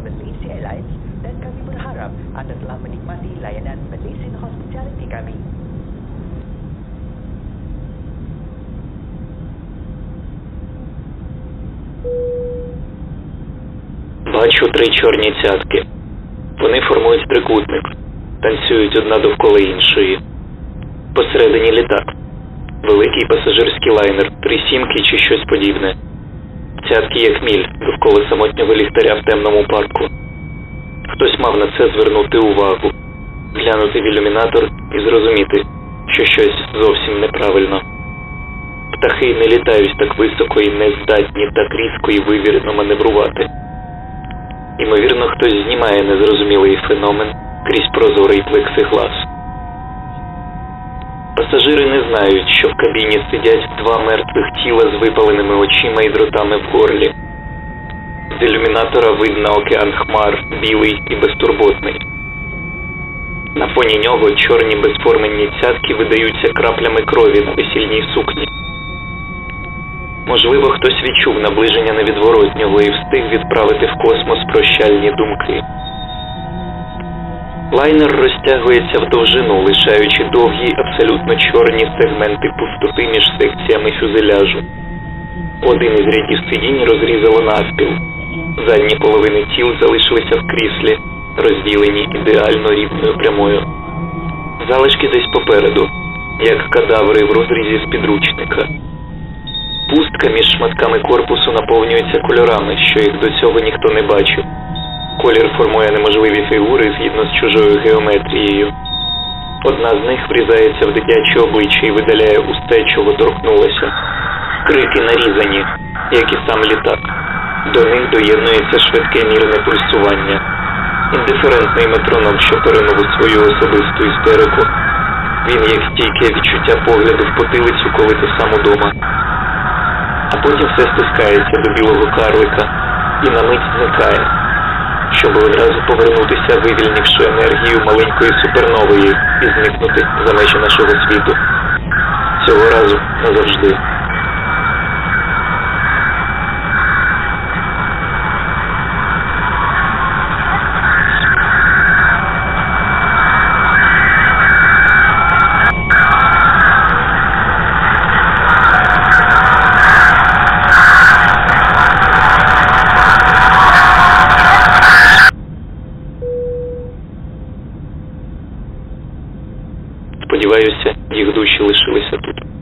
Malaysia Airlines dan kami berharap anda telah menikmati layanan Malaysian Hospitality kami. Бачу три чорні цятки. Вони формують трикутник, танцюють одна довкола іншої. Посередині літак. Великий пасажирський лайнер, три сімки чи щось подібне. Цятки як міль довкола самотнього ліхтаря в темному парку. Хтось мав на це звернути увагу, глянути в ілюмінатор і зрозуміти, що щось зовсім неправильно. Птахи не літають так високо і не здатні так різко і вивірено маневрувати. Ймовірно, хтось знімає незрозумілий феномен крізь прозорий плексиглас. Пасажири не знають, що в кабіні сидять два мертвих тіла з випаленими очима і дротами в горлі. З ілюмінатора видно океан хмар, білий і безтурботний. На фоні нього чорні безформенні цятки видаються краплями крові на весільній сукні. Можливо, хтось відчув наближення невідворотнього і встиг відправити в космос прощальні думки. Лайнер розтягується в довжину, лишаючи довгі, абсолютно чорні сегменти пустоти між секціями фюзеляжу. Один із рядів сидінь розрізало навпіл. Задні половини тіл залишилися в кріслі, розділені ідеально рівною прямою. Залишки десь попереду, як кадаври в розрізі з підручника. Пустка між шматками корпусу наповнюється кольорами, що їх до цього ніхто не бачив. Колір формує неможливі фігури згідно з чужою геометрією. Одна з них врізається в дитяче обличчя і видаляє усе, чого торкнулося. Крики нарізані, як і сам літак. До них доєднується швидке мірне пульсування. Індиферентний метроном, що поринув у свою особисту істерику. Він як стійке відчуття погляду в потилицю, коли ти сам удома а потім все стискається до білого карлика і на мить зникає, щоб одразу повернутися, вивільнивши енергію маленької супернової і зникнути за межі нашого світу. Цього разу назавжди. Сподіваюся, їх душі лишилися тут.